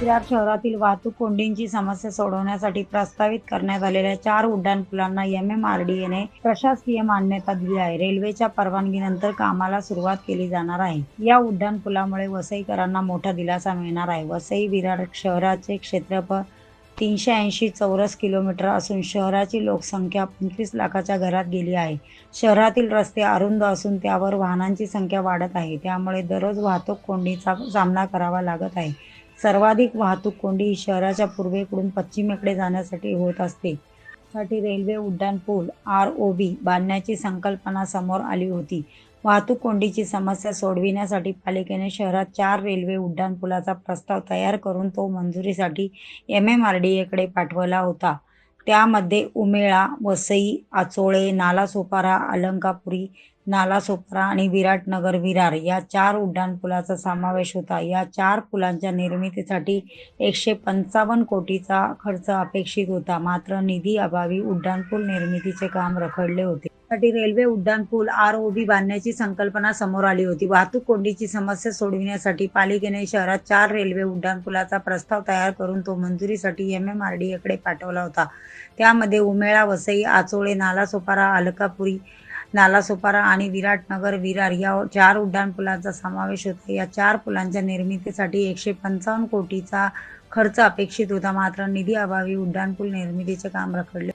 विरार शहरातील वाहतूक कोंडींची समस्या सोडवण्यासाठी प्रस्तावित करण्यात आलेल्या चार उड्डाणपुलांना एम एम आर डी एने प्रशासकीय मान्यता दिली आहे. रेल्वेच्या परवानगीनंतर कामाला सुरुवात केली जाणार आहे. या उड्डाणपुलामुळे वसईकरांना मोठा दिलासा मिळणार आहे. वसई विरार शहराचे क्षेत्रफळ तीनशे ऐंशी चौरस किलोमीटर असून शहराची लोकसंख्या पंचवीस लाखाच्या घरात गेली आहे. शहरातील रस्ते अरुंद असून त्यावर वाहनांची संख्या वाढत आहे. त्यामुळे दररोज वाहतूक कोंडीचा सामना करावा लागत आहे. सर्वाधिक वाहतूक कोंडी ही शहराच्या पूर्वेकडून पश्चिमेकडे जाण्यासाठी होत असते. साठी रेल्वे उड्डाणपूल आर ओ बी बांधण्याची संकल्पना समोर आली होती. वाहतूक कोंडीची समस्या सोडविण्यासाठी पालिकेने शहरात चार रेल्वे उड्डाणपुलाचा प्रस्ताव तयार करून तो मंजुरीसाठी एम एम आर डी एकडे पाठवला होता. त्यामध्ये उमेळा वसई आचोळे नालासोपारा अलंकापुरी नालासोपारा आणि विराटनगर विरार या चार उड्डाणपुलाचा समावेश होता. या चार पुलांच्या निर्मितीसाठी एकशे पंचावन्न कोटीचा खर्च अपेक्षित होता. मात्र निधी अभावी उड्डाणपूल निर्मितीचे काम रखडले होते. यासाठी रेल्वे उड्डाणपूल आर ओ बी बांधण्याची संकल्पना समोर आली होती. वाहतूक कोंडीची समस्या सोडविण्यासाठी पालिकेने शहरात चार रेल्वे उड्डाणपुलाचा प्रस्ताव तयार करून तो मंजुरीसाठी एम एम आर डी एकडे पाठवला होता. त्यामध्ये उमेळा वसई आचोळे नालासोपारा अलकापुरी नालासोपारा आणि विराटनगर विरार या चार उड्डाणपुलांचा समावेश होता. या चार पुलांच्या निर्मितीसाठी एकशे पंचावन्न कोटीचा खर्च अपेक्षित होता. मात्र निधी अभावी उड्डाणपूल निर्मितीचे काम रखडले